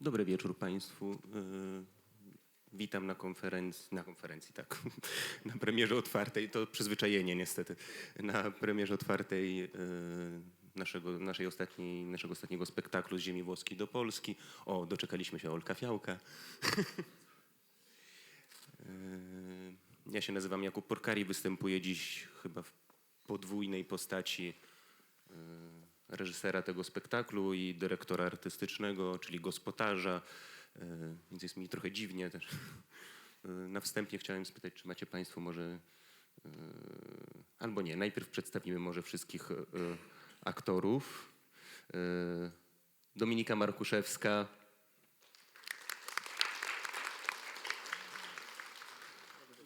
Dobry wieczór Państwu. Yy, Witam na konferencji, na konferencji, tak, na premierze otwartej, to przyzwyczajenie niestety, na premierze otwartej yy, naszego, naszej ostatniej, naszego ostatniego spektaklu z ziemi włoskiej do Polski. O, doczekaliśmy się Olka Fiałka. Yy, Ja się nazywam Jakub Porkari, występuję dziś chyba w podwójnej postaci reżysera tego spektaklu i dyrektora artystycznego, czyli gospodarza, yy, więc jest mi trochę dziwnie też. Yy, Na wstępie chciałem spytać, czy macie Państwo może, yy, albo nie, najpierw przedstawimy może wszystkich aktorów. Dominika Markuszewska,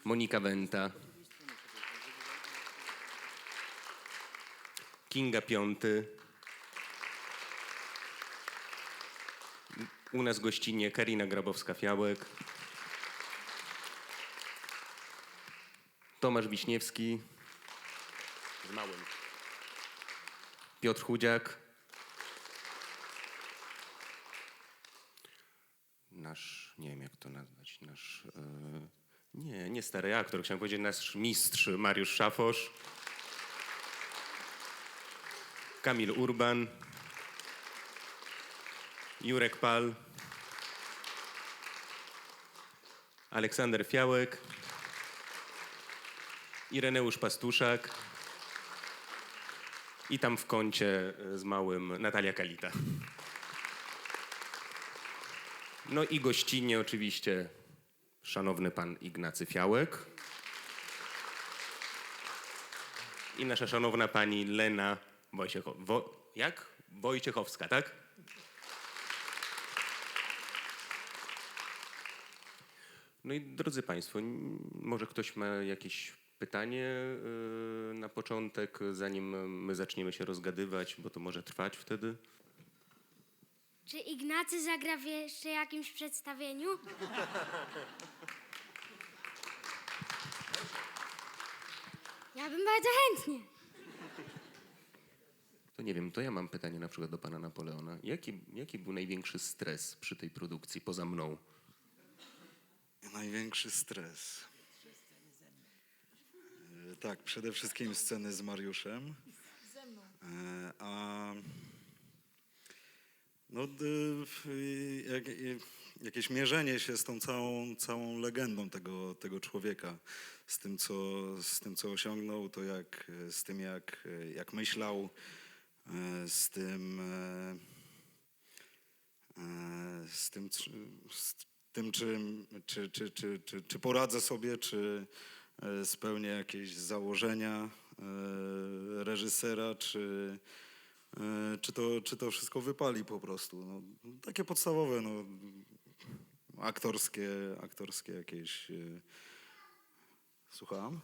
Monika Wenta, Kinga Piąty, u nas gościnnie Karina Grabowska-Fiałek, Tomasz Wiśniewski, z małym, Piotr Chudziak, nasz, nie wiem jak to nazwać, nasz, e, nie, nie stary aktor, chciałem powiedzieć nasz mistrz Mariusz Szafosz, Kamil Urban, Jurek Pal, Aleksander Fiałek, Ireneusz Pastuszak i tam w kącie e, z małym Natalia Kalita. No i gościnnie oczywiście szanowny pan Ignacy Fiałek i nasza szanowna pani Lena Wojciecho... Wo... jak? Wojciechowska, tak? No i drodzy Państwo, może ktoś ma jakieś pytanie yy, na początek, zanim my zaczniemy się rozgadywać, bo to może trwać wtedy. Czy Ignacy zagra w jeszcze jakimś przedstawieniu? Ja bym bardzo chętnie. To nie wiem, to ja mam pytanie na przykład do pana Napoleona. Jaki, jaki był największy stres przy tej produkcji poza mną? Największy stres. E, Tak, przede wszystkim sceny z Mariuszem. E, A no, jakieś mierzenie się z tą całą, całą legendą tego, tego człowieka, z tym, co, z tym, co osiągnął, to jak, z tym, jak, jak myślał, e, z tym, z tym, z tym czy, czy, czy, czy, czy, czy poradzę sobie, czy e, spełnię jakieś założenia e, reżysera, czy, e, czy, to, czy to wszystko wypali po prostu. No, takie podstawowe, no, aktorskie, aktorskie jakieś... Słucham?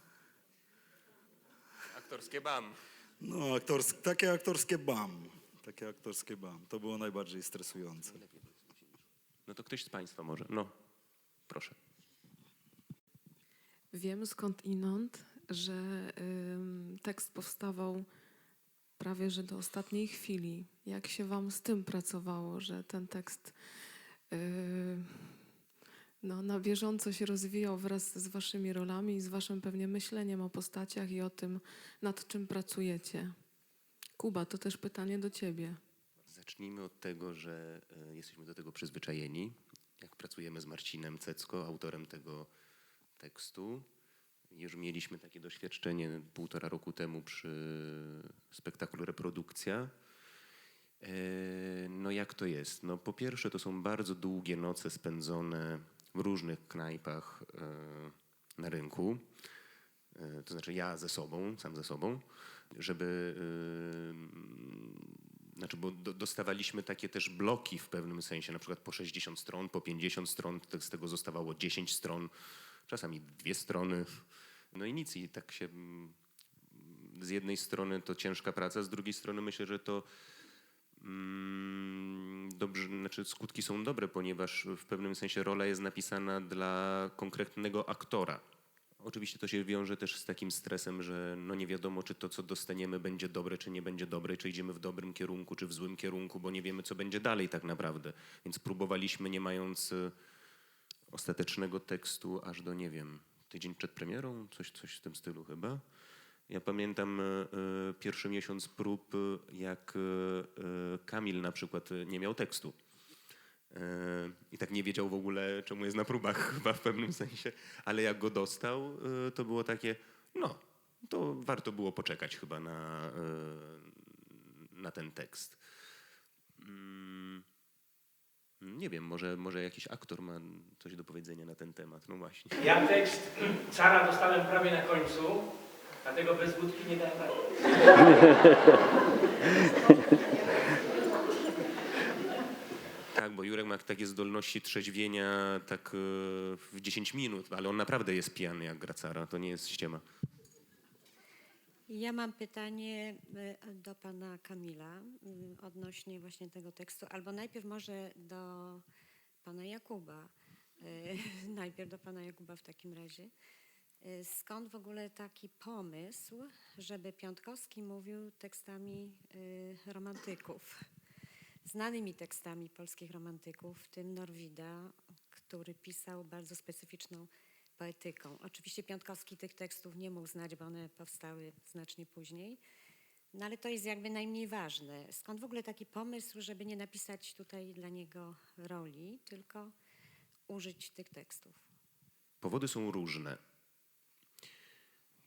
Aktorskie BAM. No, aktors, takie aktorskie bam. Takie aktorskie bam. To było najbardziej stresujące. No to ktoś z państwa może. No, proszę. Wiem skąd inąd, że ym, tekst powstawał prawie że do ostatniej chwili. Jak się wam z tym pracowało, że ten tekst yy, no, na bieżąco się rozwijał wraz z waszymi rolami i z waszym pewnie myśleniem o postaciach i o tym, nad czym pracujecie? Kuba, to też pytanie do ciebie. Zacznijmy od tego, że e, jesteśmy do tego przyzwyczajeni. Jak pracujemy z Marcinem Cecko, autorem tego tekstu. Już mieliśmy takie doświadczenie półtora roku temu przy spektaklu Reprodukcja. E, No jak to jest? No po pierwsze to są bardzo długie noce spędzone w różnych knajpach e, na rynku. To znaczy ja ze sobą, sam ze sobą, żeby znaczy, bo do, dostawaliśmy takie też bloki w pewnym sensie, na przykład po 60 stron, po 50 stron, z tego zostawało 10 stron, czasami dwie strony. No i nic, i tak się mm, z jednej strony to ciężka praca, z drugiej strony myślę, że to mm, dobrze, znaczy skutki są dobre, ponieważ w pewnym sensie rola jest napisana dla konkretnego aktora. Oczywiście to się wiąże też z takim stresem, że no nie wiadomo, czy to, co dostaniemy, będzie dobre, czy nie będzie dobre, czy idziemy w dobrym kierunku, czy w złym kierunku, bo nie wiemy, co będzie dalej tak naprawdę. Więc próbowaliśmy, nie mając y, ostatecznego tekstu, aż do, nie wiem, tydzień przed premierą, coś, coś w tym stylu chyba. Ja pamiętam y, y, pierwszy miesiąc prób, jak Kamil na przykład nie miał tekstu. E, I tak nie wiedział w ogóle, czemu jest na próbach, chyba w pewnym sensie. Ale jak go dostał, e, to było takie, no, to warto było poczekać chyba na, e, na ten tekst. Mm, Nie wiem, może, może jakiś aktor ma coś do powiedzenia na ten temat. No właśnie. Ja tekst cara dostałem prawie na końcu, dlatego bez wódki nie dałem rady. Tak, bo Jurek ma takie zdolności trzeźwienia tak e, w 10 minut, ale on naprawdę jest pijany jak gracara, to nie jest ściema. Ja mam pytanie y, do pana Kamila y, odnośnie właśnie tego tekstu, albo najpierw może do pana Jakuba. Y, Najpierw do pana Jakuba w takim razie. Skąd w ogóle taki pomysł, żeby Piątkowski mówił tekstami romantyków? Znanymi tekstami polskich romantyków, w tym Norwida, który pisał bardzo specyficzną poetyką. Oczywiście Piątkowski tych tekstów nie mógł znać, bo one powstały znacznie później. No ale to jest jakby najmniej ważne. Skąd w ogóle taki pomysł, żeby nie napisać tutaj dla niego roli, tylko użyć tych tekstów? Powody są różne.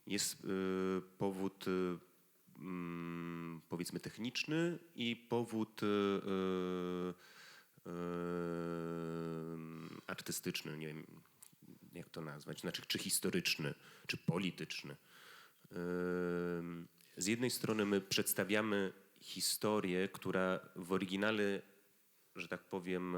Jest y, powód, y, powiedzmy, techniczny i powód y, y, y, artystyczny, nie wiem jak to nazwać, znaczy czy historyczny, czy polityczny. Z jednej strony my przedstawiamy historię, która w oryginale, że tak powiem,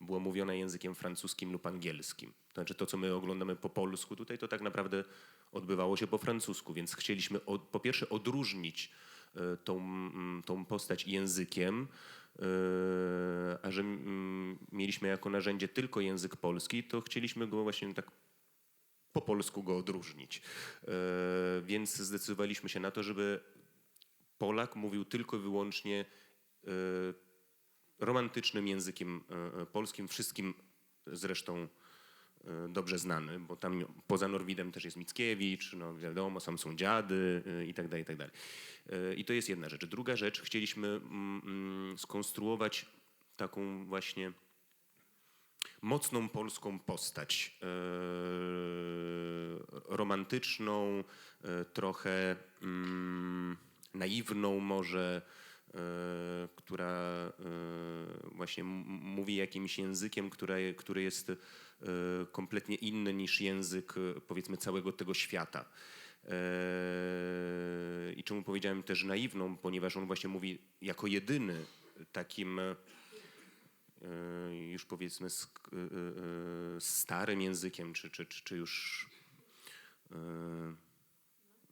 była mówiona językiem francuskim lub angielskim. To znaczy to, co my oglądamy po polsku tutaj, to tak naprawdę odbywało się po francusku, więc chcieliśmy od, po pierwsze odróżnić tą, mm, tą postać językiem, y, a że mm, mieliśmy jako narzędzie tylko język polski, to chcieliśmy go właśnie tak po polsku go odróżnić. E, Więc zdecydowaliśmy się na to, żeby Polak mówił tylko i wyłącznie e, romantycznym językiem e, e, polskim, wszystkim zresztą e, dobrze znany, bo tam poza Norwidem też jest Mickiewicz, no wiadomo, sam są dziady e, i tak dalej, i tak dalej. E, I to jest jedna rzecz. Druga rzecz, chcieliśmy mm, mm, skonstruować taką właśnie mocną polską postać. e, romantyczną, e, trochę mm, naiwną może, e, która e, właśnie mówi jakimś językiem, który jest e, kompletnie inny niż język e, powiedzmy całego tego świata. E, I czemu powiedziałem też naiwną, ponieważ on właśnie mówi jako jedyny takim e, już powiedzmy e, e, starym językiem, czy, czy, czy, już e,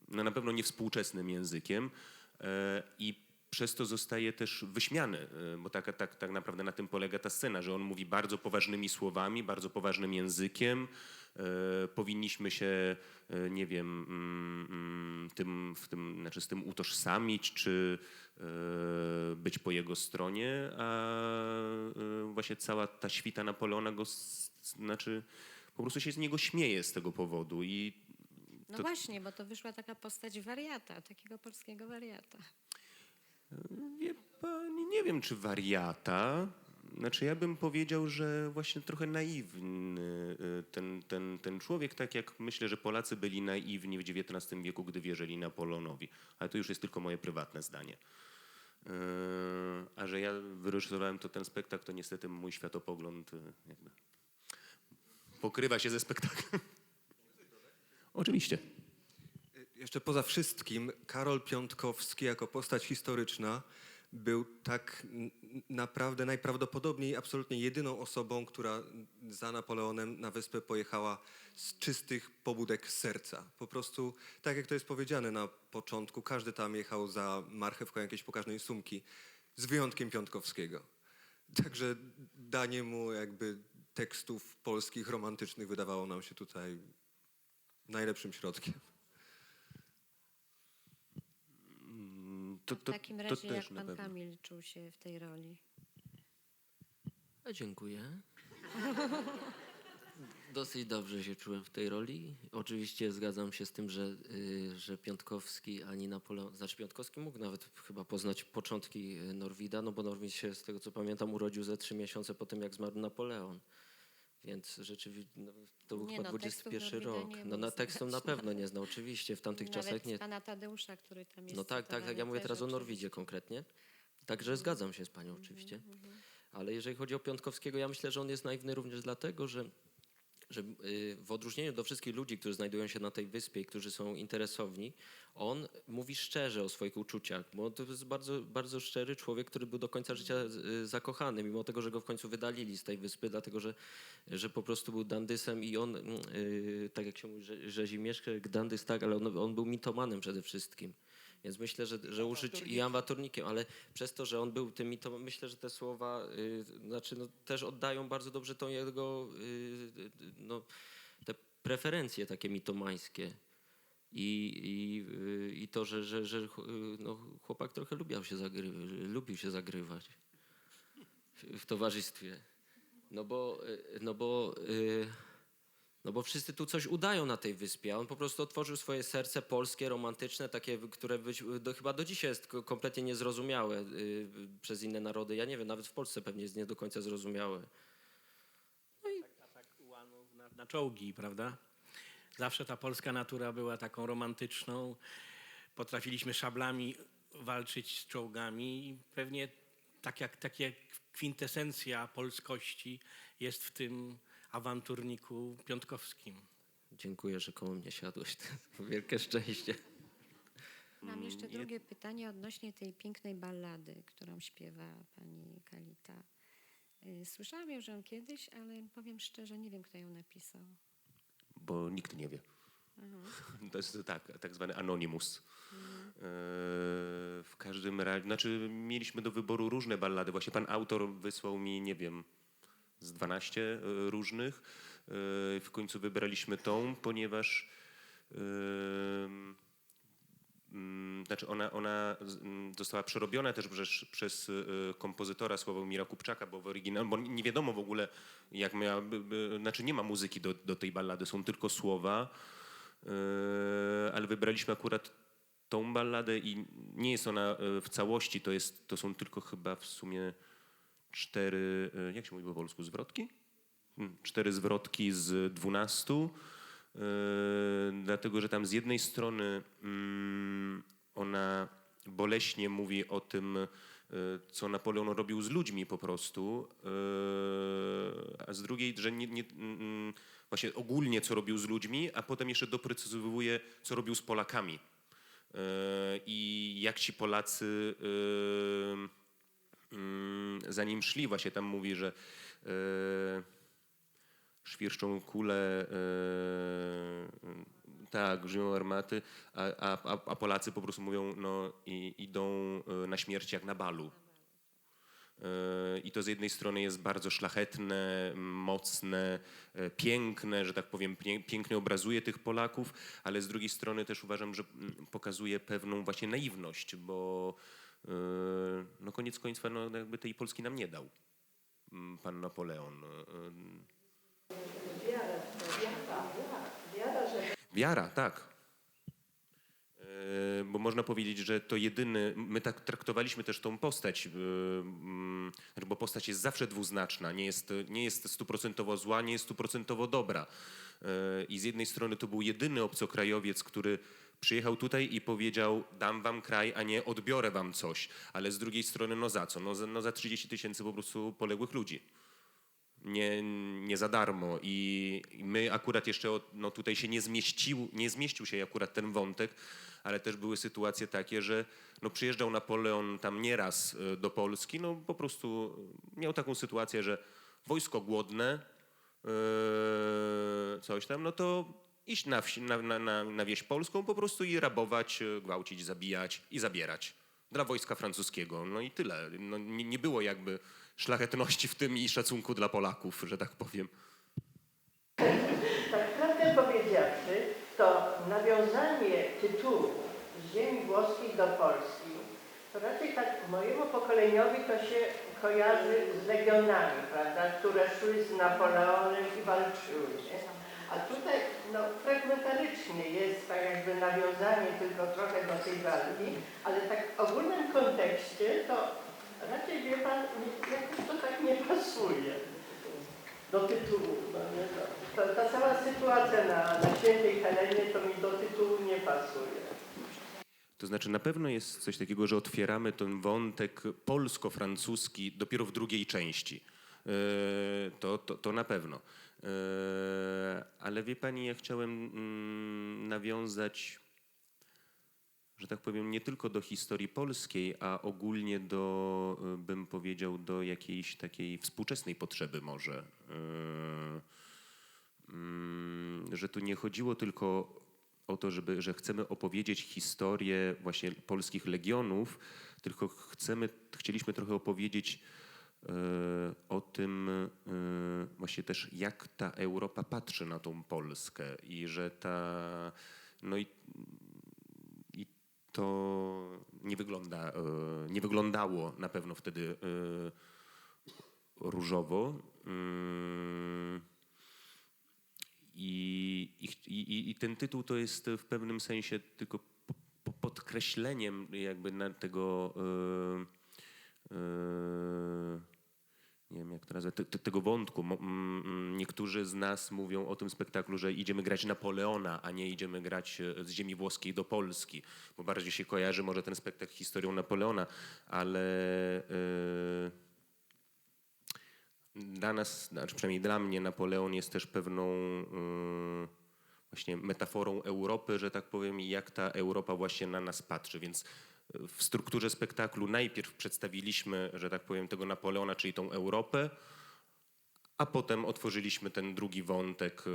no na pewno niewspółczesnym językiem e, i przez to zostaje też wyśmiany, e, bo tak, tak, tak naprawdę na tym polega ta scena, że on mówi bardzo poważnymi słowami, bardzo poważnym językiem. E, Powinniśmy się, e, nie wiem, mm, mm, tym, w tym, znaczy z tym utożsamić, czy e, być po jego stronie, a e, właśnie cała ta świta Napoleona go, znaczy po prostu się z niego śmieje z tego powodu i No To- właśnie, bo to wyszła taka postać wariata, takiego polskiego wariata. Wie pani, nie wiem czy wariata. Znaczy ja bym powiedział, że właśnie trochę naiwny y, ten, ten, ten człowiek, tak jak myślę, że Polacy byli naiwni w XIX wieku, gdy wierzyli Napoleonowi. Ale to już jest tylko moje prywatne zdanie. Yy, A że ja wyreżyserowałem to ten spektakl, to niestety mój światopogląd y, jakby pokrywa się ze spektaklem. Oczywiście. Jeszcze poza wszystkim, Karol Piątkowski jako postać historyczna był tak naprawdę najprawdopodobniej absolutnie jedyną osobą, która za Napoleonem na wyspę pojechała z czystych pobudek serca. Po prostu, tak jak to jest powiedziane na początku, każdy tam jechał za marchewką jakiejś pokaźnej sumki, z wyjątkiem Piątkowskiego. Także danie mu jakby tekstów polskich, romantycznych wydawało nam się tutaj najlepszym środkiem. Mm, To, W to, takim to razie jak na pan pewno. Kamil czuł się w tej roli? A dziękuję. Dosyć dobrze się czułem w tej roli. Oczywiście zgadzam się z tym, że, y, że Piątkowski ani Napoleon, znaczy Piątkowski mógł nawet chyba poznać początki y, Norwida, no bo Norwid się z tego co pamiętam urodził ze trzy miesiące po tym jak zmarł Napoleon. Więc rzeczywiście no, to był Nie chyba no, tekstów 21 Norwida rok. No na tekstów na pewno nie znał, oczywiście w tamtych Nawet czasach nie. pana Tadeusza, który tam jest No tak, tak, tak. Ja mówię teraz o. Norwidzie konkretnie. Także zgadzam się z panią oczywiście. Ale jeżeli chodzi o Piątkowskiego, ja myślę, że on jest naiwny również dlatego, że, że y, w odróżnieniu do wszystkich ludzi, którzy znajdują się na tej wyspie i którzy są interesowni, on mówi szczerze o swoich uczuciach, bo to jest bardzo, bardzo szczery człowiek, który był do końca życia y, zakochany, mimo tego, że go w końcu wydalili z tej wyspy, dlatego że, że po prostu był dandysem i on, y, tak jak się mówi, że, że Zimieszek dandys, tak, ale on, on był mitomanem przede wszystkim. Więc myślę, że, że użyć i awaturnikiem, ale przez to, że on był tym to myślę, że te słowa y, znaczy, no, też oddają bardzo dobrze tą jego y, no, te preferencje takie mitomańskie. I, i, y, i to, że, że, że y, no, chłopak trochę lubiał się zagry, lubił się zagrywać w, towarzystwie. No bo, y, no bo y, no bo wszyscy tu coś udają na tej wyspie, a on po prostu otworzył swoje serce polskie, romantyczne, takie, które być, do, chyba do dzisiaj jest ko- kompletnie niezrozumiałe y, przez inne narody. Ja nie wiem, nawet w Polsce pewnie jest nie do końca zrozumiałe. atak ułanów na, na czołgi, prawda? Zawsze ta polska natura była taką romantyczną. Potrafiliśmy szablami walczyć z czołgami i pewnie tak jak, tak jak kwintesencja polskości jest w tym awanturniku piątkowskim. Dziękuję, że koło mnie siadłeś. To wielkie szczęście. Mam jeszcze Mm, je- drugie pytanie odnośnie tej pięknej ballady, którą śpiewa pani Kalita. Y, Słyszałam już ją kiedyś, ale powiem szczerze, nie wiem, kto ją napisał. Bo nikt nie wie. To jest tak, tak zwany anonimus. E, W każdym razie, znaczy mieliśmy do wyboru różne ballady. Właśnie pan autor wysłał mi, nie wiem, z 12 e, różnych. E, W końcu wybraliśmy tą, ponieważ mm, znaczy ona, ona została przerobiona też przez, przez e, kompozytora Sławomira Kupczaka, bo w oryginale, bo nie wiadomo w ogóle jak miałaby, by- znaczy nie ma muzyki do, do tej ballady, są tylko słowa, ale wybraliśmy akurat tą balladę i nie jest ona w całości, to, jest, to są tylko chyba w sumie cztery, e, jak się mówi po polsku, zwrotki? Hmm, Cztery zwrotki z dwunastu, e, dlatego że tam z jednej strony mm, ona boleśnie mówi o tym, e, co Napoleon robił z ludźmi po prostu, a z drugiej, że nie, nie, mm, właśnie ogólnie co robił z ludźmi, a potem jeszcze doprecyzowuje, co robił z Polakami. I jak ci Polacy za nim szli, właśnie tam mówi, że e, świerszczą kule, e, tak, żyją armaty, a, a, a- Polacy po prostu mówią, no i, idą e, na śmierć jak na balu. I to z jednej strony jest bardzo szlachetne, mocne, piękne, że tak powiem, pię- pięknie obrazuje tych Polaków, ale z drugiej strony też uważam, że mm, pokazuje pewną właśnie naiwność, bo no koniec końca no, jakby tej Polski nam nie dał mm, pan Napoleon. E, Wiara, tak. E, Bo można powiedzieć, że to jedyny, my tak traktowaliśmy też tą postać, e, mm, bo postać jest zawsze dwuznaczna, nie jest, nie jest stuprocentowo zła, nie jest stuprocentowo dobra. E, I z jednej strony to był jedyny obcokrajowiec, który przyjechał tutaj i powiedział, dam wam kraj, a nie odbiorę wam coś. Ale z drugiej strony, no za co? No za, no za 30 tysięcy po prostu poległych ludzi nie, nie za darmo. I my akurat jeszcze no tutaj się nie zmieścił, nie zmieścił się akurat ten wątek, ale też były sytuacje takie, że no przyjeżdżał Napoleon tam nieraz e, do Polski, no po prostu miał taką sytuację, że wojsko głodne, e, coś tam, no to iść na, wsi, na, na, na, wieś polską po prostu i rabować, e, gwałcić, zabijać i zabierać dla wojska francuskiego. No i tyle. No, nie, nie było jakby szlachetności w tym i szacunku dla Polaków, że tak powiem. Tak prawdę powiedziawszy, to tytułu z ziemi włoskiej do Polski, to raczej tak mojemu pokoleniowi to się kojarzy z legionami, prawda, które szły z Napoleonem i walczyły. Nie? A tutaj no, fragmentarycznie jest tak jakby nawiązanie tylko trochę do tej walki, ale tak w ogólnym kontekście to raczej wie pan, to tak nie pasuje do tytułu. No, no. Ta cała sytuacja na, na świętej Helenie to mi do tytułu nie pasuje. To znaczy na pewno jest coś takiego, że otwieramy ten wątek polsko-francuski dopiero w drugiej części. E, To, to, to na pewno. E, Ale wie pani, ja chciałem mm, nawiązać, że tak powiem, nie tylko do historii polskiej, a ogólnie do, e, bym powiedział, do jakiejś takiej współczesnej potrzeby może. E, mm, Że tu nie chodziło tylko o to, żeby, że chcemy opowiedzieć historię właśnie polskich legionów, tylko chcemy, chcieliśmy trochę opowiedzieć o tym e, właśnie też, jak ta Europa patrzy na tą Polskę i że ta, no i, i to nie wygląda, e, nie wyglądało na pewno wtedy e, różowo. I, i, i, ten tytuł to jest w pewnym sensie tylko po- po- podkreśleniem jakby na tego e, e, nie wiem jak to nazwać, te, te, tego wątku. Niektórzy z nas mówią o tym spektaklu, że idziemy grać Napoleona, a nie idziemy grać e, z ziemi włoskiej do Polski, bo bardziej się kojarzy może ten spektakl historią Napoleona, ale e, dla nas, znaczy przynajmniej dla mnie, Napoleon jest też pewną y, właśnie metaforą Europy, że tak powiem, i jak ta Europa właśnie na nas patrzy. Więc w strukturze spektaklu najpierw przedstawiliśmy, że tak powiem, tego Napoleona, czyli tą Europę, a potem otworzyliśmy ten drugi wątek, y,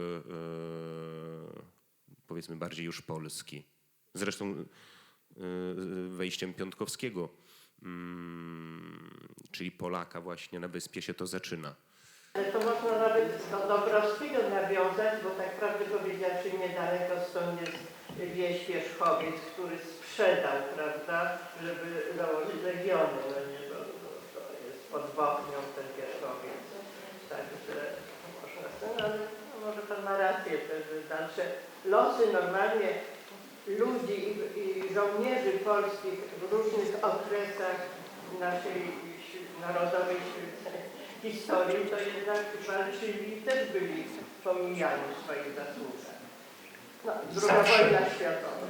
powiedzmy bardziej już polski. Zresztą y, wejściem Piątkowskiego, mm, czyli Polaka właśnie na wyspie się to zaczyna. Ale to można nawet do Dąbrowskiego nawiązać, bo tak prawdę powiedziawszy niedaleko stąd jest wieś Wierzchowiec, który sprzedał, prawda, żeby założyć legiony, no nie, to jest pod Bochnią ten Wierzchowiec. Także można ten, ale no, może pan ma rację też, że dalsze losy normalnie ludzi i, i żołnierzy polskich w różnych okresach naszej narodowej historii, to jednak walczyli też byli pomijani w swoich zasługach. No, druga wojna światowa.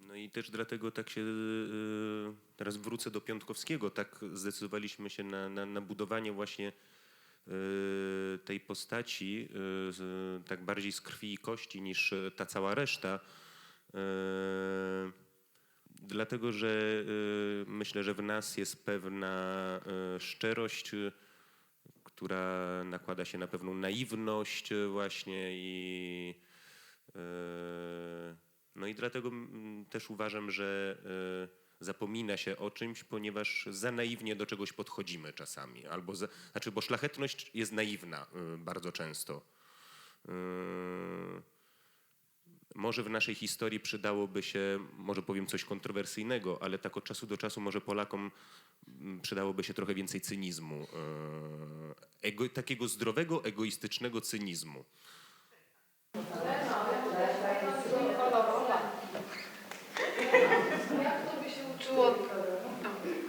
No i też dlatego tak się, y, teraz wrócę do Piątkowskiego, tak zdecydowaliśmy się na, na, na budowanie właśnie y, tej postaci, y, tak bardziej z krwi i kości niż ta cała reszta. Dlatego, że myślę, że w nas jest pewna szczerość, która nakłada się na pewną naiwność właśnie i y, no i dlatego też uważam, że y, zapomina się o czymś, ponieważ za naiwnie do czegoś podchodzimy czasami. Albo za, znaczy, bo szlachetność jest naiwna y, bardzo często. Może w naszej historii przydałoby się, może powiem coś kontrowersyjnego, ale tak od czasu do czasu może Polakom mm, przydałoby się trochę więcej cynizmu. y, Ego, takiego zdrowego, egoistycznego cynizmu.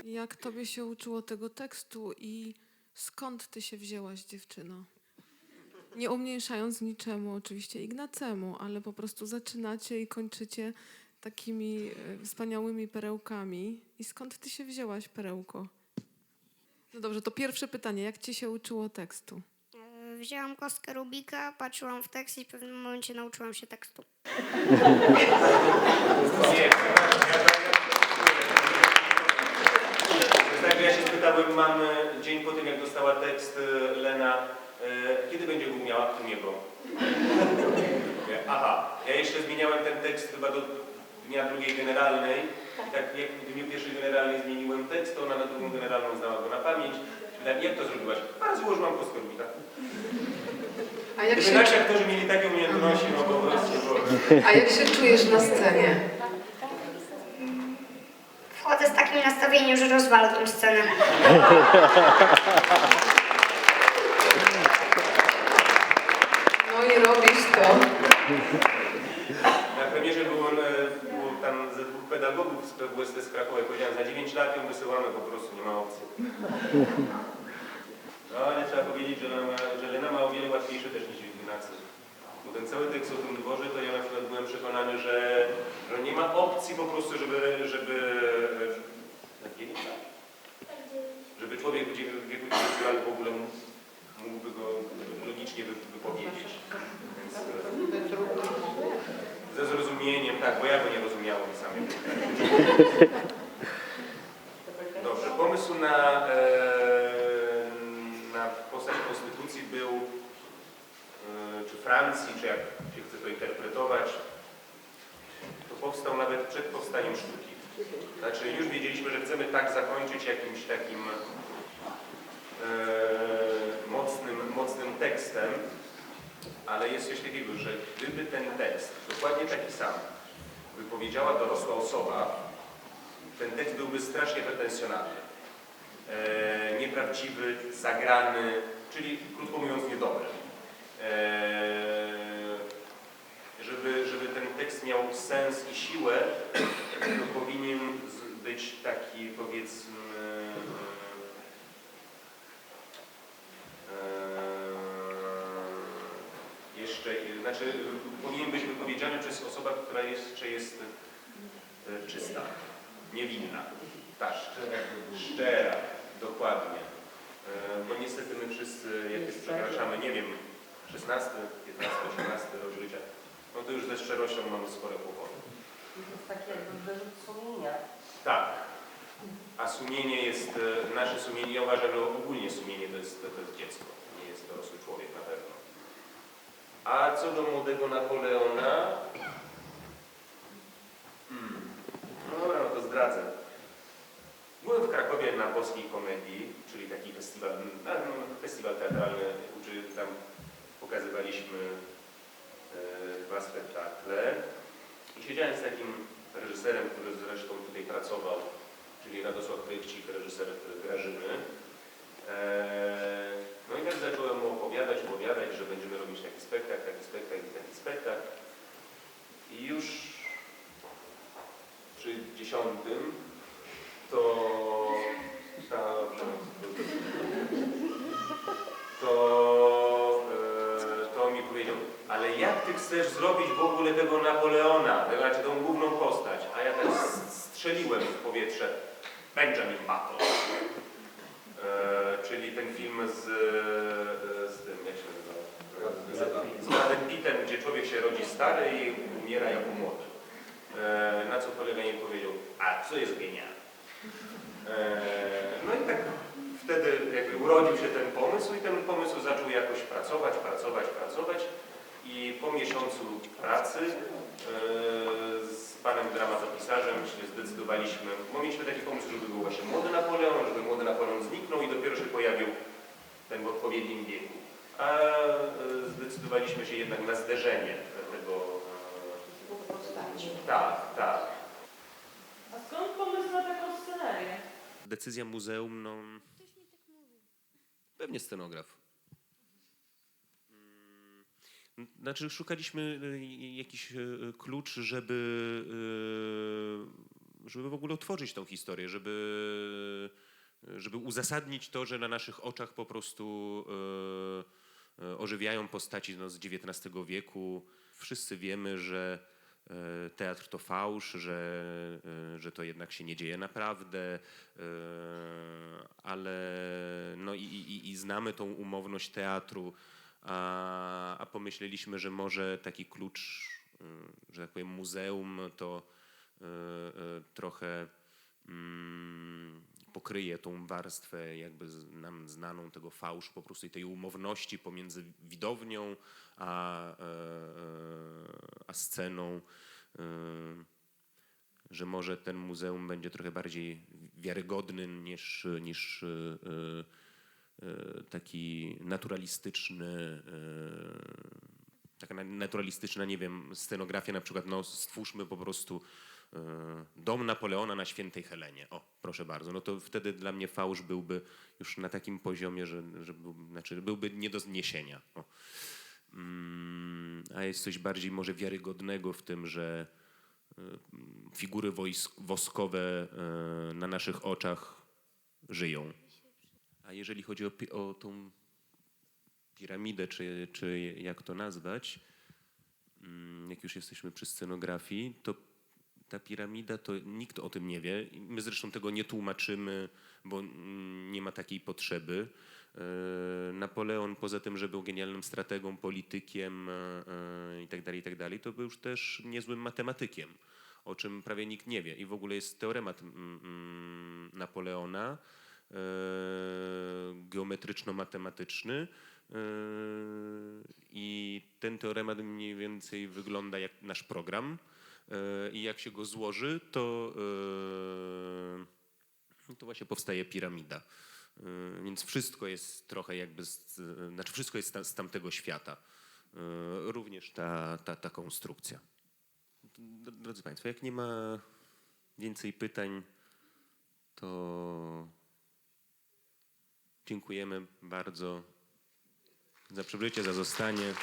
Jak tobie się uczyło tego tekstu i skąd ty się wzięłaś, dziewczyno? Nie umniejszając niczemu, oczywiście Ignacemu, ale po prostu zaczynacie i kończycie takimi e, wspaniałymi perełkami. I skąd ty się wzięłaś, perełko? No dobrze, to pierwsze pytanie. Jak ci się uczyło tekstu? E, Wzięłam kostkę Rubika, patrzyłam w tekst i w pewnym momencie nauczyłam się tekstu. Tak, ja się spytałem mamy dzień po tym, jak dostała tekst e, Lena, kiedy będzie miała tu niebo? Mówię, Aha, ja jeszcze zmieniałem ten tekst chyba do dnia drugiej generalnej. Tak jak w dniu pierwszej generalnej zmieniłem tekst, to ona na drugą generalną znała go na pamięć. Jak to zrobiłaś? A, złożyłam po skorbita. A jak, Gdyby nasi aktorzy mieli takie umiejętności, no po prostu, bo... a jak się czujesz na scenie? Wchodzę z takim nastawieniem, że rozwalę tę scenę. Na premierze było, e, było tam ze dwóch pedagogów z PWST z Krakowa i powiedziałem, za 9 lat ją wysyłamy, po prostu nie ma opcji. No ale trzeba powiedzieć, że, Lena ma, że Lena ma o wiele łatwiejsze też niż Ignacy. Bo ten cały tekst o tym dworze, to ja na przykład byłem przekonany, że, że nie ma opcji po prostu, żeby, żeby lat? żeby człowiek w wieku 9 lat w ogóle mógł- mógłby go logicznie wy- wypowiedzieć. Ze zrozumieniem, tak, bo ja go nie rozumiałem sami. Dobrze, pomysł na, e, na postać konstytucji był, e, czy Francji, czy jak się chce to interpretować, to powstał nawet przed powstaniem sztuki. Znaczy już wiedzieliśmy, że chcemy tak zakończyć jakimś takim e, mocnym, mocnym tekstem, ale jest coś takiego, że gdyby ten tekst, dokładnie taki sam, wypowiedziała dorosła osoba, ten tekst byłby strasznie pretensjonalny. E, nieprawdziwy, zagrany, czyli krótko mówiąc niedobry. E, żeby, żeby ten tekst miał sens i siłę, to powinien być taki powiedzmy znaczy powinien być wypowiedziany przez osobę, która jeszcze jest e, czysta, niewinna. Tak, szczera, dokładnie. E, Bo niestety my wszyscy, jak już przekraczamy, nie wiem, 16, 15, 18 rok życia, no to już ze szczerością mamy spore kłopoty. Taki jakby wyrzut sumienia. Tak. A sumienie jest, e, nasze sumienie, ja uważam, że ogólnie sumienie to jest, to jest dziecko, nie jest dorosły człowiek na pewno. A co do młodego Napoleona, hmm. no dobra, no to zdradzę. Byłem w Krakowie na Boskiej Komedii, czyli taki festiwal, no, festiwal teatralny, czy tam pokazywaliśmy e, dwa spektakle. I siedziałem z takim reżyserem, który zresztą tutaj pracował, czyli Radosław Prychcik, reżyser Grażyny. Eee, no i tak zacząłem mu opowiadać, opowiadać, że będziemy robić taki spektakl, taki spektakl i taki spektakl. I już przy dziesiątym to ta, to, e, to mi powiedział, ale jak ty chcesz zrobić w ogóle tego Napoleona, znaczy tą główną postać? A ja tak strzeliłem w powietrze. Benjamin Button. Czyli ten film z, z tym, jak się nazywa? Z, Bradem Pittem, gdzie człowiek się rodzi stary i umiera jako młody. E, na co kolega mi powiedział, a co jest genialne? E, No i tak wtedy jakby urodził się ten pomysł i ten pomysł zaczął jakoś pracować, pracować, pracować i po miesiącu pracy e, z panem dramatopisarzem się zdecydowaliśmy, bo mieliśmy taki pomysł, żeby był właśnie młody Napoleon, żeby młody Napoleon zniknął i dopiero się pojawił ten w odpowiednim wieku. A e, zdecydowaliśmy się jednak na zderzenie tego. e, Tak, tak. A skąd pomysł na taką scenerię? Decyzja muzeum, no. Pewnie scenograf. Mm, Znaczy, szukaliśmy y, jakiś y, klucz, żeby, y, żeby w ogóle otworzyć tą historię, żeby, żeby uzasadnić to, że na naszych oczach po prostu y, y, ożywiają postaci no, z XIX wieku. Wszyscy wiemy, że teatr to fałsz, że, że to jednak się nie dzieje naprawdę, ale no i, i, i znamy tą umowność teatru, a, a pomyśleliśmy, że może taki klucz, e, że tak powiem, muzeum to e, e, trochę mm, pokryje tą warstwę jakby nam znaną tego fałszu po prostu i tej umowności pomiędzy widownią a, e, e, a sceną, że może ten muzeum będzie trochę bardziej wiarygodny niż, niż taki naturalistyczny, e, taka na- naturalistyczna, nie wiem, scenografia na przykład, no stwórzmy po prostu e, dom Napoleona na Świętej Helenie. O, proszę bardzo. No to wtedy dla mnie fałsz byłby już na takim poziomie, że, że był, znaczy byłby nie do zniesienia. O. Mm, A jest coś bardziej może wiarygodnego w tym, że e, figury wojsk, woskowe e, na naszych oczach żyją. A jeżeli chodzi o, o tą piramidę, czy, czy jak to nazwać, mm, jak już jesteśmy przy scenografii, to ta piramida to nikt o tym nie wie. My zresztą tego nie tłumaczymy, bo mm, nie ma takiej potrzeby. E, Napoleon, poza tym, że był genialnym strategą, politykiem e, e, i tak tak to był już też niezłym matematykiem, o czym prawie nikt nie wie. I w ogóle jest teoremat mm, Napoleona, geometryczno-matematyczny. e, I ten teoremat mniej więcej wygląda jak nasz program. E, I jak się go złoży, to, e, to właśnie powstaje piramida. Więc wszystko jest trochę jakby, z, znaczy wszystko jest z tamtego świata. Również ta, ta, ta konstrukcja. Drodzy Państwo, jak nie ma więcej pytań, to dziękujemy bardzo za przybycie, za zostanie.